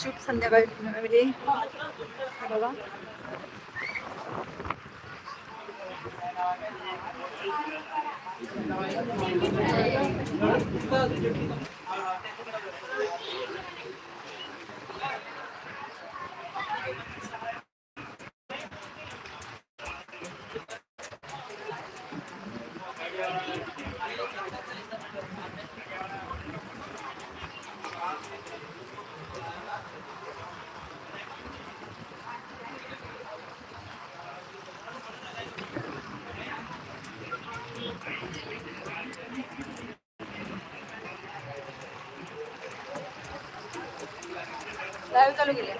शुभ संध्याकाळी म्हणजे बघा लाईव्ह चालू केल्या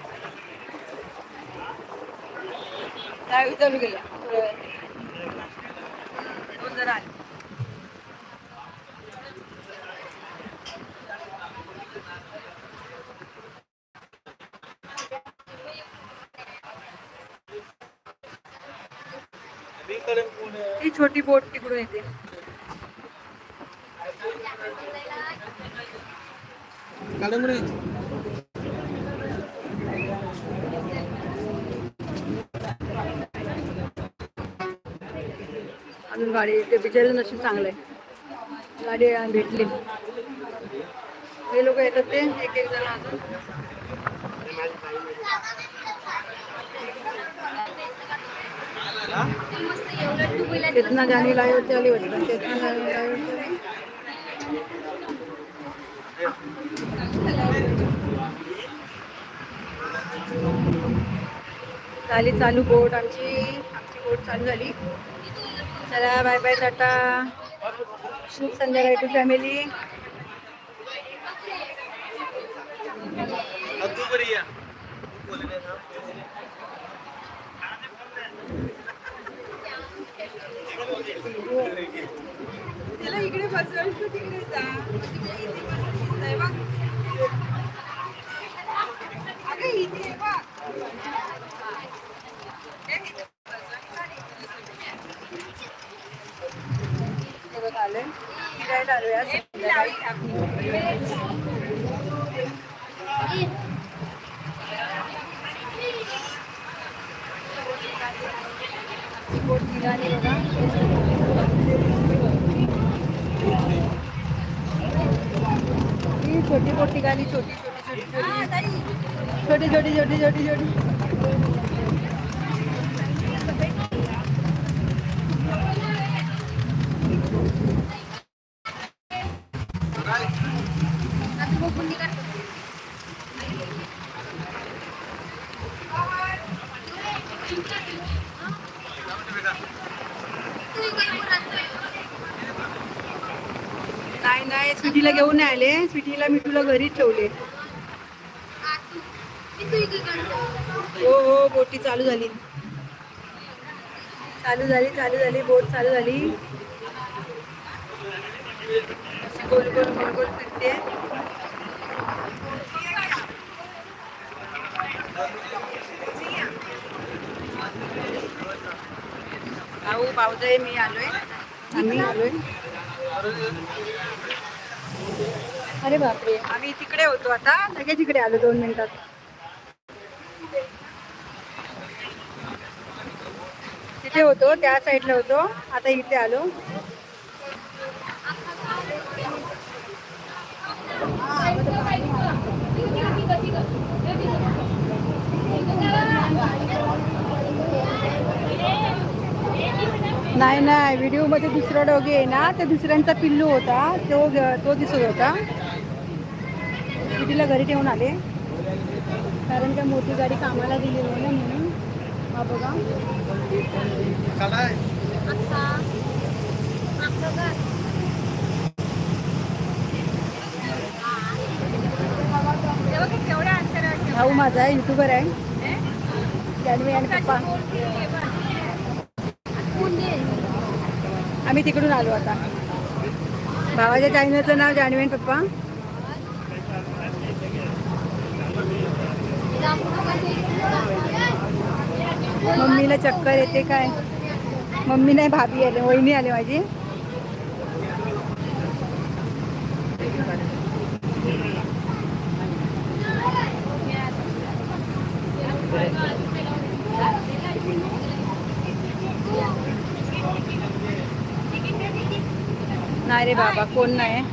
लाईव्ह चालू केल्या ही छोटी बोट तिकडून येते. अजून गाडी ते बिचारे नशीब चांगलं आहे. गाडी भेटली. हे लोक येतात ते एक एक जण अजून. चेतना जाने लाईव्ह होती चेतना जाने लाईव्ह झाली चालू बोट आमची आमची बोट चालू झाली. चला बाय बाय टाटा. शुभ संध्याकाळी to family fazer hoje para te. ही छोटी बोट निघाली छोटी. छोटी छोटी छोटी छोटी छोटी. छोटी छोटी नाही नाही स्वीटीला घेऊन नाही आले. स्वीटीला मी तुला घरीच ठेवले. हो हो बोटी चालू झाली. चालू झाली चालू झाली बोट चालू झाली. अशी गोल गोल गोल गोल फिरते. भाऊ भाऊजाई मी आलोय. आम्ही आलोय. अरे बापरे. आम्ही तिकडे होतो आता. लगेच इकडे आलो दोन मिनिटात. तिथे होतो त्या साईडला होतो. आता इथे आलो. नाही नाही. व्हिडिओमध्ये दुसरा डॉगी आहे ना त्या दुसऱ्यांचा पिल्लू होता. तो तो दिसत होता. तिला घरी ठेवून आले. कारण का मोठी गाडी कामाला दिली नाही ना म्हणून. हा बघा. भाऊ माझा आहे युट्यूबर आहे. जान्हवी आणि पप्पा. आम्ही तिकडून आलो आता. भावाच्या चॅनलचं नाव आणि पप्पा. मम्मीला चक्कर येते काय? मम्मी नाही, भाभी आले, वहिनी आले माझी. नाही रे बाबा, कोण नाही.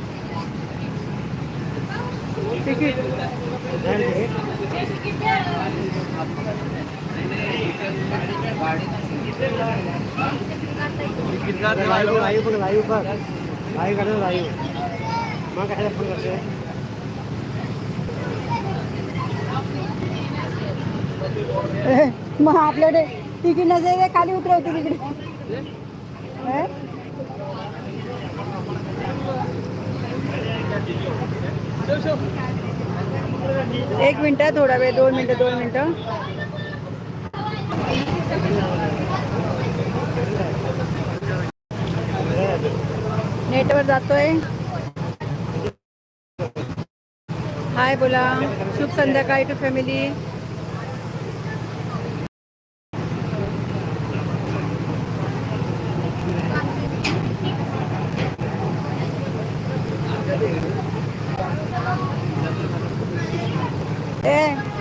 लाईव्ह बघ लाईव्ह बघ लाईव्ह काढलं लाईव्ह मग कशाला फोन करते मग आपल्याकडे तिकीट नसेल खाली उतरवते तिकडे हे? एक मिनटं थोडा वेळ दोन मिनटं दोन मिनटं. नेटवर जातोय. हाय बोला. शुभ संध्याकाळी टू फॅमिली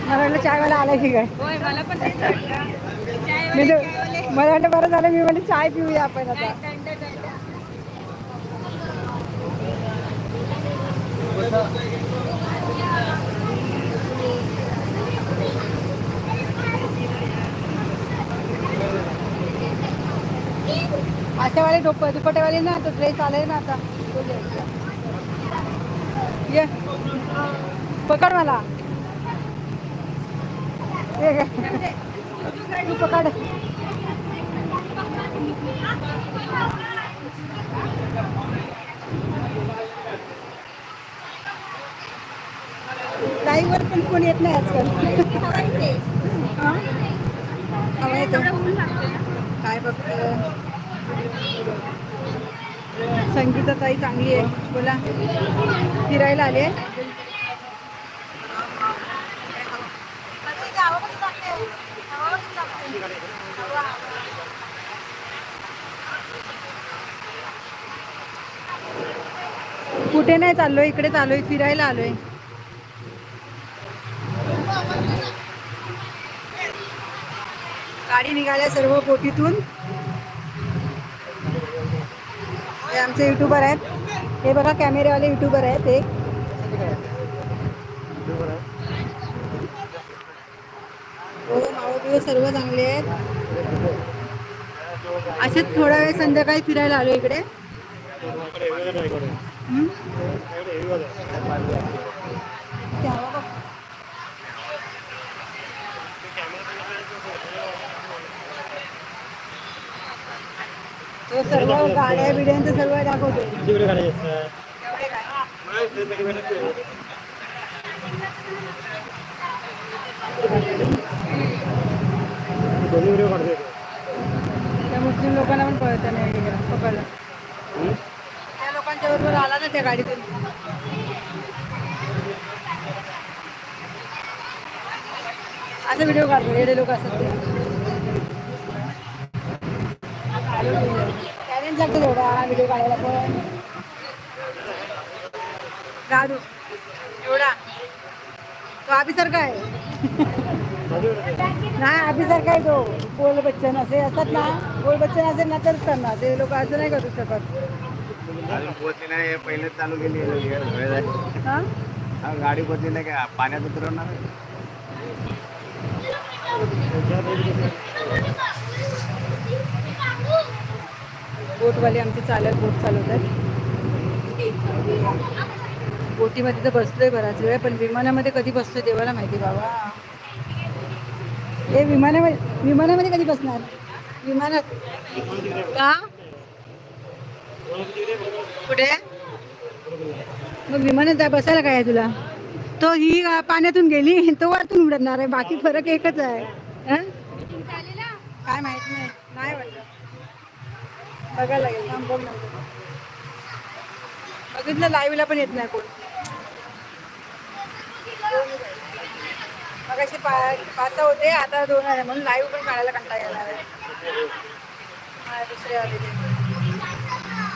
मला वाटलं चायवाला आला की काय? मी तर- मला वाटलं बरं झालं मी म्हणजे चाय पिऊया आपण आता. अशावाले डोप दुपट्यावाले ना तो ड्रेस आलाय ना आता. ये. पकड मला. पकड लाईव्ह वर पण कोण येत नाही आजकाल. काय बघत संगीता ताई चांगली आहे. बोला. फिरायला आले कुठे नाही चाललोय इकडे चाललोय फिरायला आलोय. गाडी निघाल्या सर्व बोटीतून. हे आमचे युट्यूबर आहेत. हे बघा कॅमेरेवाले युट्यूबर आहेत ते हो मावळ सर्व चांगले आहेत. असेच थोडा वेळ संध्याकाळी फिरायला आलो इकडे. ते सर्व गाड्या बिड्यांचं सर्व दाखवतो त्या मुस्लिम लोकांना पण पळत नाही पकडलं. त्या बरोबर आला ना त्या गाडीतून. असं व्हिडिओ काढतो एडे लोक असतात ते. लागतो एवढा व्हिडिओ काढायला पण. गाडू एवढा. तो आबीसारखा आहे. नाही आबीसारखा आहे तो. गोल बच्चन असे असतात ना गोल बच्चन असेल ना तरच करणार ते लोक असं नाही करू शकत अजून पोहोचली नाही पहिलेच चालू केली हा? हा गाडी पोहोचली नाही का? पाण्यात उतरवणार आहे? बोटवाले आमचे चालक बोट चालवतात बोटीमध्ये तर बसलोय बराच वेळ पण विमानामध्ये कधी बसतोय देवाला माहिती बाबा. हे विमानामध्ये विमानामध्ये कधी बसणार? विमानात? का? कुठे? मग विमानात जा बसायला काय आहे तुला? तो ही पाण्यातून गेली तो वरतून उडणार आहे बाकी फरक एकच आहे. काय माहीत नाही नाही वाटलं. बघायला लागेल बघ बघितलं लाईव्हला पण येत नाही कोण. मग असे पाच होते आता दोन आहे म्हणून लाईव्ह पण काढायला कंटाळा येणार आहे. दुसऱ्या दुसरे आले ते. पुढे जास्त पुढे ते हा?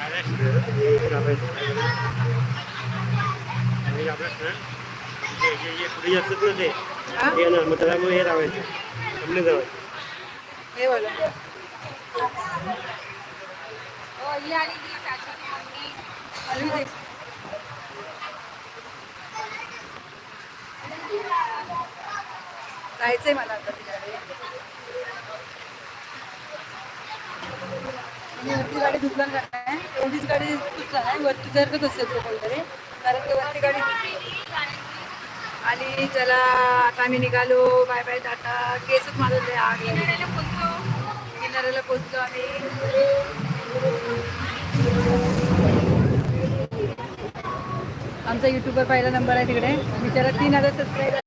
हे ना मग त्यामुळे हे राहायचं सामने जावं हे बोला आली ते. जायचंय मला आता तिकडे. आणि वरती गाडी धुतला नाही एवढीच गाडी नाही वरती जर का असेल तो कोणतरी. कारण ते वरती गाडी आणि चला आता आम्ही निघालो. Bye bye Tata. केसच माझं ते आग किनाऱ्याला पोचलो आम्ही. आमचा युट्यूबवर पहिला नंबर आहे तिकडे. बिचारा तीन हजार सबस्क्राईबर